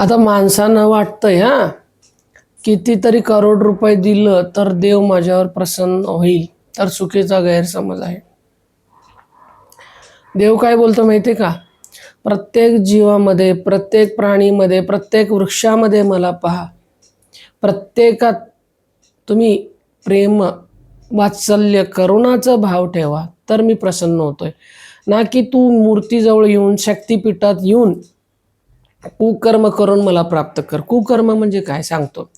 आता माणसांना वाटतंय हा. कितीतरी करोड रुपये दिलं तर देव माझ्यावर प्रसन्न होईल तर चुकीचा गैरसमज आहे. देव काय बोलतो माहिती का? प्रत्येक जीवामध्ये प्रत्येक प्राणीमध्ये प्रत्येक वृक्षामध्ये मला पहा. प्रत्येकात तुम्ही प्रेम वात्सल्य करुणाचा भाव ठेवा तर मी प्रसन्न होतोय. ना की तू मूर्तीजवळ येऊन शक्तिपीठात येऊन कुकर्म करून मला प्राप्त कर. कुकर्म म्हणजे काय? सांगतो.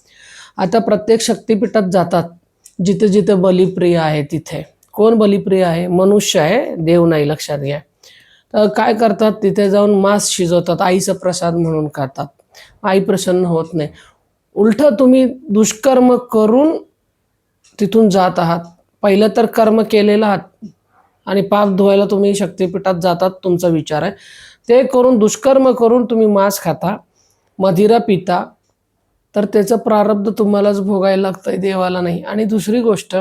आता प्रत्येक शक्तिपीठात जातात. जिथे जिथे बलिप्रिय आहे तिथे. कोण बलिप्रिय आहे? मनुष्य आहे. देव नाही लक्षात घ्या. तर काय करतात? तिथे जाऊन मांस शिजवतात. आईचा प्रसाद म्हणून खातात. आई प्रसन्न होत नाही. उलट तुम्ही दुष्कर्म करून तिथून जात आहात. पहिलं तर कर्म केलेलं आहात. आणि पाप धुवायला तुम्ही शक्तिपीठात जातात. तुमचा विचार आहे. ते करून दुष्कर्म करून तुम्ही मांस खाता मदिरा पिता तर त्याचं प्रारब्ध तुम्हालाच भोगायला लागतंय देवाला नाही. आणि दुसरी गोष्ट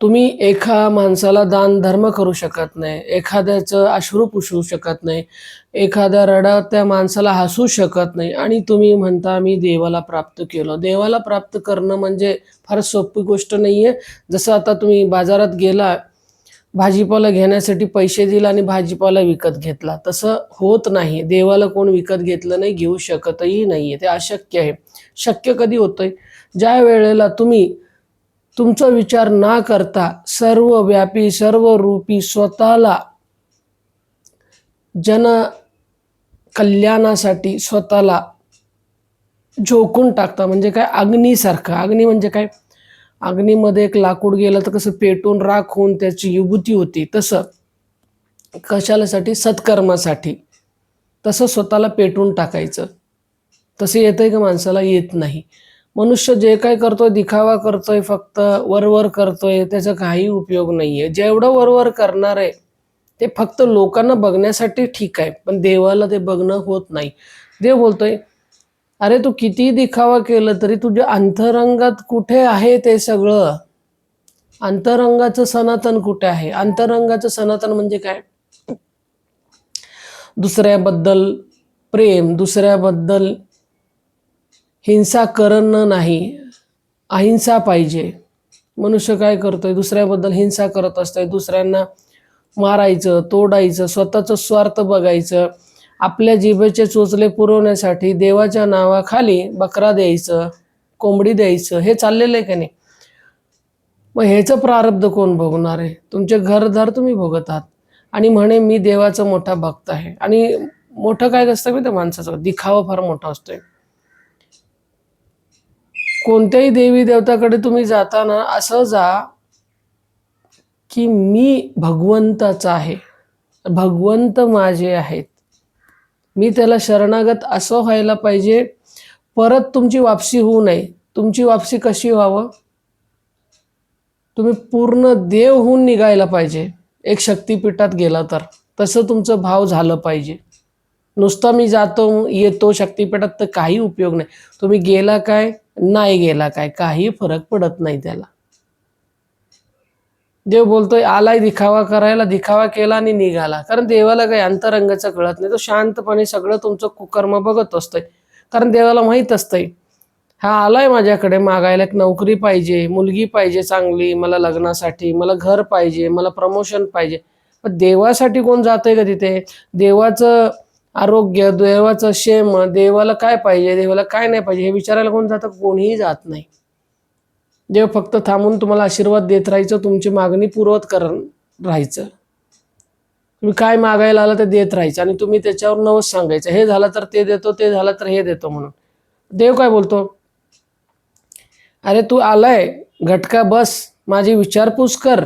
तुम्ही एका माणसाला दान धर्म करू शकत नाही. एखाद्याचं अश्रू पुसू शकत नाही. एखाद्या रडा त्या माणसाला हसू शकत नाही. आणि तुम्ही म्हणता मी देवाला प्राप्त केलं. देवाला प्राप्त करणं म्हणजे फार सोपी गोष्ट नाही आहे जसं आता तुम्ही बाजारात गेला भाजीपाला घेण्यासाठी पैसे दिला आणि भाजीपाला विकत घेतला. तसं होत नाही. देवाला कोण विकत घेतलं नाही घेऊ शकतही नाही ते अशक्य आहे. शक्य कधी होतंय? ज्या वेळेला तुम्ही तुमचा विचार ना करता सर्व व्यापी सर्व रूपी स्वतःला जन कल्याणासाठी स्वतःला झोकून टाकता म्हणजे काय? अग्नीसारखं. अग्नी म्हणजे काय? अग्नीमध्ये एक लाकूड गेलं तर कसं पेटून राख होऊन त्याची युभूती होती. तसं कशालासाठी? सत्कर्मासाठी. तसं स्वतःला पेटून टाकायचं. तसं येतंय का माणसाला? येत नाही. मनुष्य जे काय करतोय दिखावा करतोय फक्त वरवर करतोय त्याचा काही उपयोग नाही आहे जेवढं वरवर करणार आहे ते फक्त लोकांना बघण्यासाठी ठीक आहे पण देवाला ते बघणं होत नाही. देव बोलतोय अरे तू किती दिखावा केलं तरी तुझ्या अंतरंगात कुठे आहे ते सगळं? अंतरंगाचं सनातन कुठे आहे? अंतरंगाचं सनातन म्हणजे काय? दुसऱ्याबद्दल प्रेम दुसऱ्याबद्दल हिंसा करणं नाही. अहिंसा पाहिजे. मनुष्य काय करतोय? दुसऱ्याबद्दल हिंसा करत असतोय. दुसऱ्यांना मारायचं तोडायचं स्वतःचं स्वार्थ बघायचं. आपल्या जिभेचे चोचले पुरवण्यासाठी देवाच्या नावाखाली बकरा द्यायचं कोंबडी द्यायचं हे चाललेलं आहे का नाही? मग ह्याचं प्रारब्ध कोण भोगणार आहे? तुमचे घरदार तुम्ही भोगत आहात. आणि म्हणे मी देवाचा मोठा भक्त आहे. आणि मोठं काय असतं मी त्या माणसाचं? दिखावा फार मोठा असतोय. कोणत्याही देवी देवताकडे तुम्ही जाताना असं जा की मी भगवंताचा आहे. भगवंत माझे आहेत. मी त्याला शरणागत असं व्हायला पाहिजे. परत तुमची वापसी होऊ नये. तुमची वापसी कशी व्हावं? तुम्ही पूर्ण देव होऊन निघायला पाहिजे. एक शक्तिपीठात गेला तर. तसं तुमचं भाव झालं पाहिजे. नुसता मी जातो येतो शक्तिपीठात तर काही उपयोग नाही. तुम्ही गेला काय? नाही गेला काय? काही फरक पडत नाही त्याला. देव बोलतोय आलाय दिखावा करायला दिखावा केला आणि निघाला. कारण देवाला काही अंतरंगाचं कळत नाही. तो शांतपणे सगळं तुमचं कुकर्म बघत असतंय. कारण देवाला माहीत असतंय हा आलाय माझ्याकडे मागायला एक नोकरी पाहिजे मुलगी पाहिजे चांगली मला लग्नासाठी मला घर पाहिजे मला प्रमोशन पाहिजे. पण देवासाठी कोण जातंय का तिथे? देवाचं आरोग्य देवाचं क्षेम देवाला काय पाहिजे देवाला काय नाही पाहिजे हे विचारायला कोण जातं? कोणीही जात नाही. देव फक्त थांबून तुम्हाला आशीर्वाद देत राहायचं तुमची मागणी पूर्वत कर राहायचं. तुम्ही काय मागायला आला ते देत राहायचं आणि तुम्ही त्याच्यावर नवस सांगायचं. हे झालं तर ते देतो ते झालं तर हे देतो म्हणून. देव काय बोलतो? अरे तू आलाय घटका बस माझी विचारपूस कर.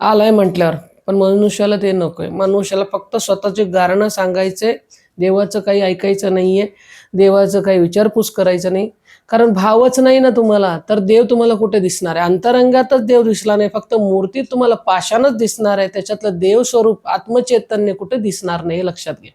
आलाय म्हटल्यावर. पण मनुष्याला ते नकोय. मनुष्याला फक्त स्वतःचे गारणं सांगायचे देवाचं काही ऐकायचं नाहीये देवाचं काही विचारपूस करायचं नाही. कारण भावच नाही ना तुम्हाला तर देव तुम्हाला कुठे दिसणार आहे? अंतरंगातच देव दिसला नाही फक्त मूर्तीत तुम्हाला पाषाणच दिसणार आहे. त्याच्यातलं देव स्वरूप आत्मचैतन्य कुठे दिसणार नाही हे लक्षात घ्या.